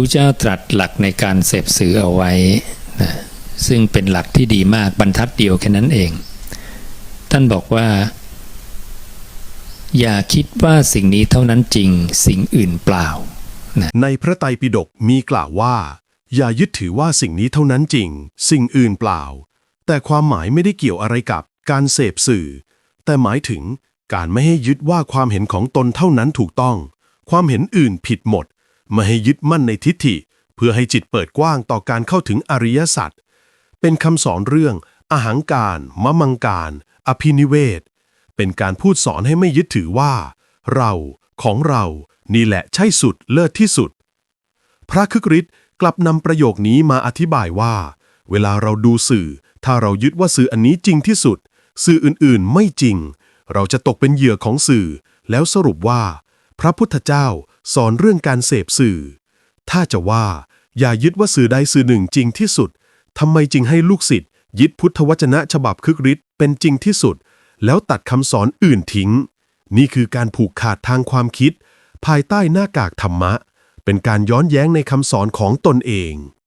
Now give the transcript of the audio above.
ระเจ้าตรัสหลักในการเสพสื่อเอาไว้นะซึ่งเป็นหลักที่ดีมากบรรทัดเดียวแค่นั้นเอง ท่านบอกว่า อย่าคิดว่าสิ่งนี้เท่านั้นจริงสิ่งอื่นเปล่าในพระไตรปิฎกมีกล่าวว่า อย่ายึดถือว่าสิ่งนี้เท่านั้นจริง สิ่งอื่นเปล่า แต่ความหมายไม่ได้เกี่ยวอะไรกับการเสพสื่อ แต่หมายถึงการไม่ให้ยึดว่าความเห็นของตนเท่านั้นถูกต้อง ความเห็นอื่นผิดหมด ไม่ให้ยึดมั่นในทิฏฐิ เพื่อให้จิตเปิดกว้างต่อการเข้าถึงอริยสัจเป็นคำสอนเรื่องอาหังการมะมังการ อภินิเวศ เป็นการพูดสอนให้ไม่ยึดถือว่า เราของเรานี่แหละใช่สุดเลิศที่สุด พระคึกฤทธิ์กลับนำประโยคนี้มาอธิบายว่า เวลาเราดูสื่อ ถ้าเรายึดว่าสื่ออันนี้จริงที่สุด สื่ออื่นๆไม่จริง เราจะตกเป็นเหยื่อของสื่อ แล้วสรุปว่า พระพุทธเจ้า สอนเรื่องการเสพสื่อ ถ้าจะว่า อย่ายึดว่าสื่อใดสื่อหนึ่งจริงที่สุดทำไมจึงให้ลูกศิษย์ยึดพุทธวจนะฉบับคึกฤทธิ์เป็นจริงที่สุด แล้วตัดคำสอนอื่นทิ้ง นี่คือการผูกขาดทางความคิด ภายใต้หน้ากากธรรมะ เป็นการย้อนแย้งในคำสอนของตนเอง